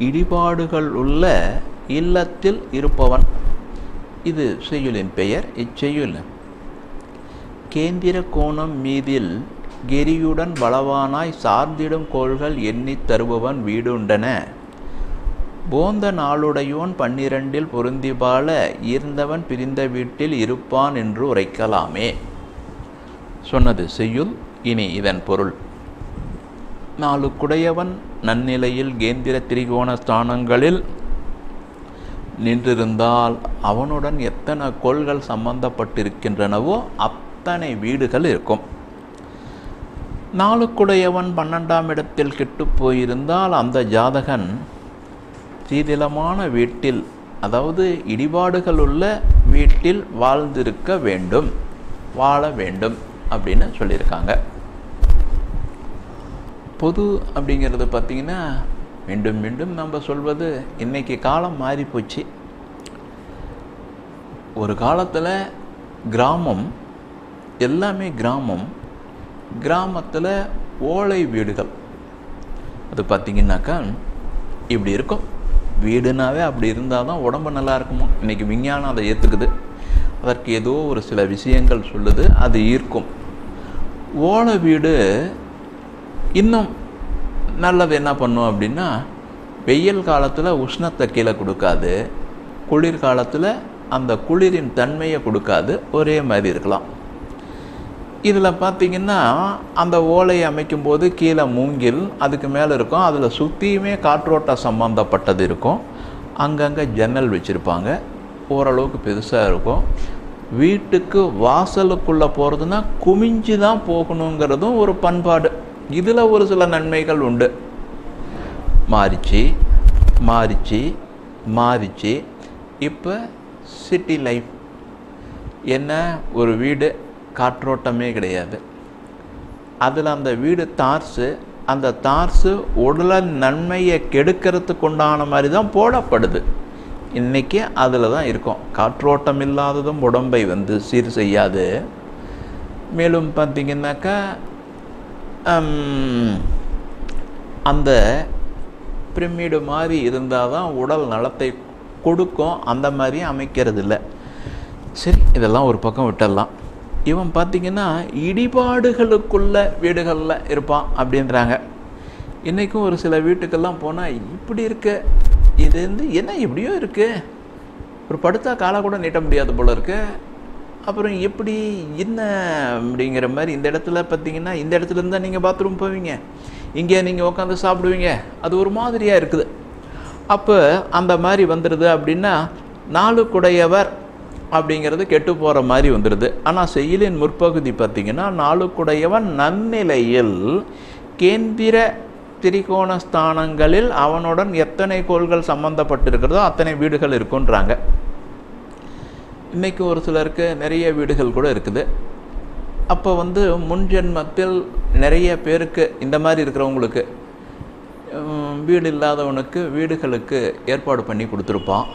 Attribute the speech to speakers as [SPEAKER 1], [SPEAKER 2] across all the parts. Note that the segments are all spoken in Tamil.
[SPEAKER 1] இடிபாடுகள் உள்ள இல்லத்தில் இருப்பவன். இது செய்யுளின் பெயர். இச்செய்யுள். கேந்திர கோணம் மீதில் கெரியுடன் பலவானாய் சார்ந்திடும் கோள்கள் எண்ணித் தருபவன் வீடுண்டன. போந்த நாளுடையோன் பன்னிரண்டில் பொருந்திபால ஈர்ந்தவன் பிரிந்த வீட்டில் இருப்பான் என்று உரைக்கலாமே. சொன்னது செய்யுள். இனி இதன் பொருள். நாளுக்குடையவன் நன்னிலையில் கேந்திர திரிகோண ஸ்தானங்களில் நின்றிருந்தால் அவனுடன் எத்தனை கோள்கள் சம்பந்தப்பட்டிருக்கின்றனவோ அத்தனை வீடுகள் இருக்கும். நாளுக்குடையவன் பன்னெண்டாம் இடத்தில் கெட்டு போயிருந்தால் அந்த ஜாதகன் சீதிலமான வீட்டில் அதாவது இடிபாடுகள் உள்ள வீட்டில் வாழ்ந்திருக்க வேண்டும் வாழ வேண்டும் அப்படின்னு சொல்லியிருக்காங்க. பொது அப்படிங்கிறது பார்த்திங்கன்னா மீண்டும் மீண்டும் நம்ம சொல்வது இன்றைக்கி காலம் மாறிப்போச்சு. ஒரு காலத்தில் கிராமம் எல்லாமே கிராமம். கிராமத்தில் ஓலை வீடுகள். அது பார்த்திங்கனாக்கா இப்படி இருக்கும். வீடுனாவே அப்படி இருந்தால் தான் உடம்பு நல்லா இருக்குமா? இன்றைக்கி விஞ்ஞானம் அதை ஏற்றுக்குது அதற்கு ஏதோ ஒரு சில விஷயங்கள் சொல்லுது அது ஈர்க்கும். ஓலை வீடு இன்னும் நல்லது என்ன பண்ணும் அப்படின்னா வெயில் காலத்தில் உஷ்ணத்தை கீழே கொடுக்காது குளிர் காலத்தில் அந்த குளிரின் தன்மையை கொடுக்காது ஒரே மாதிரி இருக்கலாம். இதில் பார்த்திங்கன்னா அந்த ஓலையை அமைக்கும்போது கீழே மூங்கில் அதுக்கு மேலே இருக்கும் அதில் சுற்றியுமே காற்றோட்டம் சம்மந்தப்பட்டது இருக்கும். அங்கங்கே ஜன்னல் வச்சுருப்பாங்க ஓரளவுக்கு பெருசாக இருக்கும். வீட்டுக்கு வாசலுக்குள்ளே போகிறதுனா குமிஞ்சு தான் போகணுங்கிறதும் ஒரு பண்பாடு. இதில் ஒரு சில நன்மைகள் உண்டு. மாறிச்சு மாறிச்சு மாறிச்சு. இப்போ சிட்டி லைஃப் என்ன? ஒரு வீடு காற்றோட்டமே கிடையாது. அதில் அந்த வீடு தார்ஸு அந்த தார்ஸு உடல நன்மையை கெடுக்கிறதுக்கு உண்டான மாதிரி தான் போடப்படுது. இன்றைக்கி அதில் தான் இருக்கும். காற்றோட்டம் இல்லாததும் உடம்பை வந்து சீர் செய்யாது. மேலும் பார்த்திங்கனாக்கா அந்த பிரமிடு மாதிரி இருந்தால் தான் உடல் நலத்தை கொடுக்கும். அந்த மாதிரி அமைக்கிறது இல்லை சரி இதெல்லாம் ஒரு பக்கம் விட்டுடலாம். இவன் பார்த்திங்கன்னா இடிபாடுகளுக்குள்ள வீடுகளில் இருப்பான் அப்படின்றாங்க. இன்றைக்கும் ஒரு சில வீட்டுக்கெல்லாம் போனால் இப்படி இருக்க இது வந்து என்ன எப்படியோ இருக்குது ஒரு படுத்தா காலை கூட நீட்ட முடியாது போல இருக்குது அப்புறம் எப்படி என்ன அப்படிங்கிற மாதிரி இந்த இடத்துல பார்த்தீங்கன்னா இந்த இடத்துல இருந்தால் நீங்கள் பாத்ரூம் போவீங்க. இங்கே நீங்கள் உட்காந்து சாப்பிடுவீங்க. அது ஒரு மாதிரியாக இருக்குது. அப்போ அந்த மாதிரி வந்துடுது அப்படின்னா நாளுக்குடையவர் அப்படிங்கிறது கெட்டு போகிற மாதிரி வந்துடுது ஆனால் செயலின் முற்பகுதி பார்த்திங்கன்னா நாளுக்குடையவன் நன்னிலையில் கேந்திர திரிகோண ஸ்தானங்களில் அவனுடன் எத்தனை கோள்கள் சம்மந்தப்பட்டிருக்கிறதோ அத்தனை வீடுகள் இருக்குன்றாங்க. இன்றைக்கி ஒரு சிலருக்கு நிறைய வீடுகள் கூட இருக்குது. அப்போ வந்து முன் ஜென்மத்தில் நிறைய பேருக்கு இந்த மாதிரி இருக்கிறவங்களுக்கு வீடு இல்லாதவனுக்கு வீடுகளுக்கு ஏற்பாடு பண்ணி கொடுத்துருப்பான்.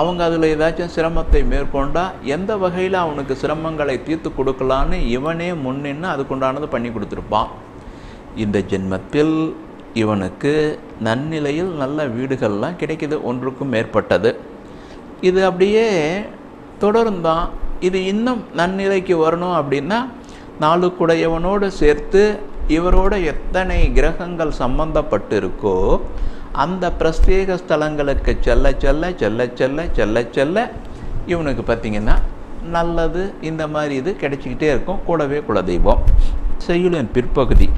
[SPEAKER 1] அவங்க அதில் ஏதாச்சும் சிரமத்தை மேற்கொண்டால் எந்த வகையில் அவனுக்கு சிரமங்களை தீர்த்து கொடுக்கலான்னு இவனே முன்னின்னு அதுக்குண்டானது பண்ணி கொடுத்துருப்பான். இந்த ஜென்மத்தில் இவனுக்கு நன்னிலையில் நல்ல வீடுகள்லாம் கிடைக்கிது ஒன்றுக்கும் மேற்பட்டது. இது அப்படியே தொடர்ந்தான். இது இன்னும் நன்னிலைக்கு வரணும் அப்படின்னா நாளுக்குடையவனோடு சேர்த்து இவரோட எத்தனை கிரகங்கள் சம்பந்தப்பட்டு இருக்கோ அந்த பிரத்யேக ஸ்தலங்களுக்கு செல்ல செல்ல செல்ல செல்ல செல்ல செல்ல இவனுக்கு பார்த்திங்கன்னா நல்லது இந்த மாதிரி இது கிடைச்சிக்கிட்டே இருக்கும். கூடவே குலதெய்வம். செய்யுளின் பிற்பகுதி.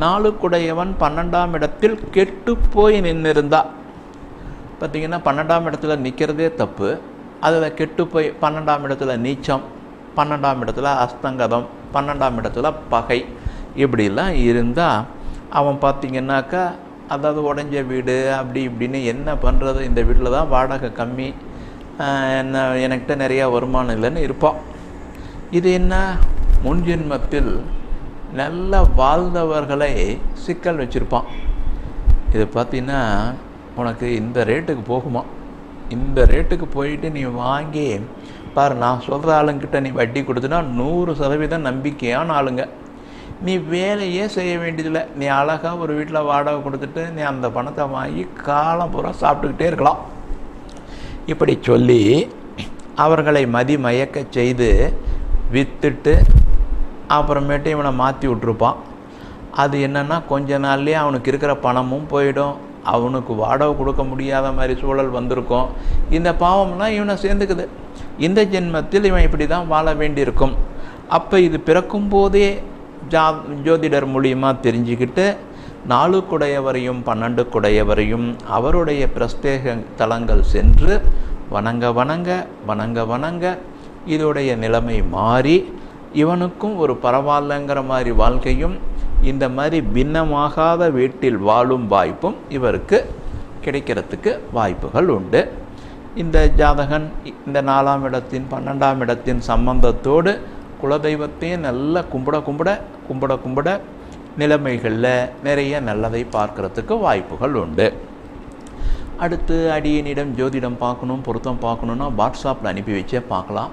[SPEAKER 1] நாளுக்குடையவன் பன்னெண்டாம் இடத்தில் கெட்டு போய் நின்றிருந்தா பார்த்திங்கன்னா பன்னெண்டாம் இடத்துல நிற்கிறதே தப்பு. அதில் கெட்டு போய் பன்னெண்டாம் இடத்துல நீச்சம் பன்னெண்டாம் இடத்துல அஸ்தங்கதம் பன்னெண்டாம் இடத்துல பகை. இப்படிலாம் இருந்தால் அவன் பார்த்திங்கன்னாக்கா அதாவது உடஞ்ச வீடு அப்படி இப்படின்னு என்ன பண்ணுறது இந்த வீட்டில் தான் வாடகை கம்மி. என்ன என்கிட்ட நிறையா வருமானம் இல்லைன்னு இருப்பான். இது என்ன? முன்ஜென்மத்தில் நல்ல வாழ்ந்தவர்களை சிக்கல் வச்சுருப்பான். இது பார்த்தீங்கன்னா உனக்கு இந்த ரேட்டுக்கு போகுமா? இந்த ரேட்டுக்கு போயிட்டு நீ வாங்கி பாரு நான் சொல்கிற ஆளுங்கிட்ட நீ வட்டி கொடுத்துனா நூறு சதவீதம் நம்பிக்கையான ஆளுங்க. நீ வேலையே செய்ய வேண்டியதில்லை. நீ அழகாக ஒரு வீட்டில் வாடகை கொடுத்துட்டு நீ அந்த பணத்தை வாங்கி காலம் பூரா சாப்பிட்டுக்கிட்டே இருக்கலாம். இப்படி சொல்லி அவர்களை மதி மயக்க செய்து விற்றுட்டு அப்புறமேட்டு இவனை மாற்றி விட்ருப்பான் அது என்னென்னா கொஞ்ச நாள்லேயே அவனுக்கு இருக்கிற பணமும் போயிடும். அவனுக்கு வாடகை கொடுக்க முடியாத மாதிரி சூழல் வந்திருக்கும். இந்த பாவம்னா இவனை சேர்ந்துக்குது. இந்த ஜென்மத்தில் இவன் இப்படி தான் வாழ வேண்டியிருக்கும். அப்போ இது பிறக்கும் போதே ஜா ஜோதிடர் மூலியமாக தெரிஞ்சுக்கிட்டு நாலு குடையவரையும் பன்னெண்டு குடையவரையும் அவருடைய பிரஸ்தேக தலங்கள் சென்று வணங்க வணங்க வணங்க வணங்க இதோடைய நிலைமை மாறி இவனுக்கும் ஒரு பரவாயில்லைங்கிற மாதிரி வாழ்க்கையும் இந்த மாதிரி பின்னமாகாத வீட்டில் வாழும் வாய்ப்பும் இவருக்கு கிடைக்கிறதுக்கு வாய்ப்புகள் உண்டு. இந்த ஜாதகன் இந்த நாலாம் இடத்தின் பன்னெண்டாம் இடத்தின் சம்பந்தத்தோடு குலதெய்வத்தையும் நல்லா கும்பிட கும்பிட கும்பிட கும்பிட நிலைமைகளில் நிறைய நல்லதை பார்க்கறதுக்கு வாய்ப்புகள் உண்டு. அடுத்து அடியனிடம் ஜோதிடம் பார்க்கணும் பொருத்தம் பார்க்கணுன்னா வாட்ஸ்அப்பில் அனுப்பி வச்சே பார்க்கலாம்.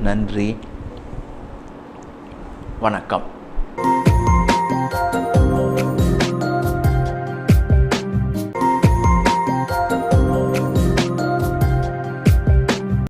[SPEAKER 1] நன்றி. வணக்கம்.